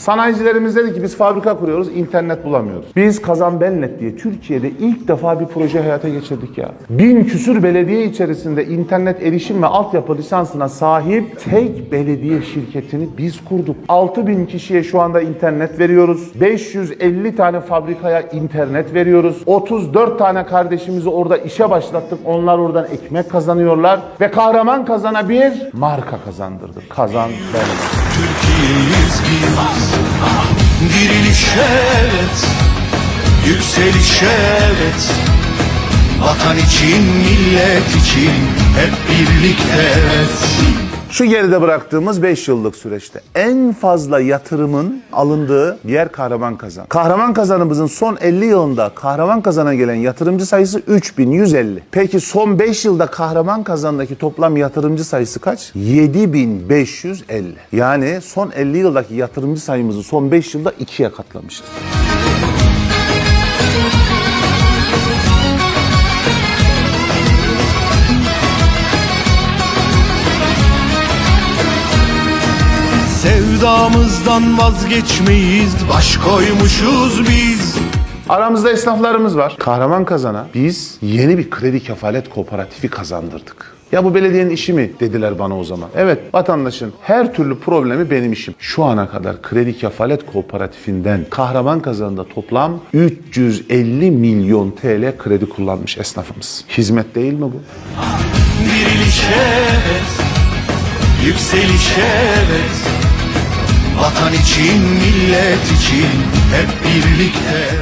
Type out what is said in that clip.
Sanayicilerimiz dedi ki biz fabrika kuruyoruz, internet bulamıyoruz. Biz Kazan Belnet diye Türkiye'de ilk defa bir proje hayata geçirdik ya. Bin küsür belediye içerisinde internet erişim ve altyapı lisansına sahip tek belediye şirketini biz kurduk. 6000 kişiye şu anda internet veriyoruz. 550 tane fabrikaya internet veriyoruz. 34 tane kardeşimizi orada işe başlattık. Onlar oradan ekmek kazanıyorlar. Ve kahraman kazana bir marka kazandırdık. Kazan Belnet. Türkiye'yiz biz Diriliş evet Yükseliş evet Vatan için millet için Hep birlikte evet Şu geride bıraktığımız 5 yıllık süreçte en fazla yatırımın alındığı yer Kahraman Kazan. Kahraman Kazanımızın son 50 yılında Kahraman Kazan'a gelen yatırımcı sayısı 3150. Peki son 5 yılda Kahraman Kazan'daki toplam yatırımcı sayısı kaç? 7550. Yani son 50 yıldaki yatırımcı sayımızı son 5 yılda ikiye katlamıştır. Sevdamızdan vazgeçmeyiz Baş koymuşuz biz Aramızda esnaflarımız var. Kahraman Kazan'a biz yeni bir kredi kefalet kooperatifi kazandırdık. Ya bu belediyenin işi mi dediler bana o zaman. Evet vatandaşın her türlü problemi benim işim. Şu ana kadar kredi kefalet kooperatifinden Kahraman Kazan'da toplam 350 milyon TL kredi kullanmış esnafımız. Hizmet değil mi bu? Diriliş evet Yükseliş evet Vatan için millet için Hep birlikte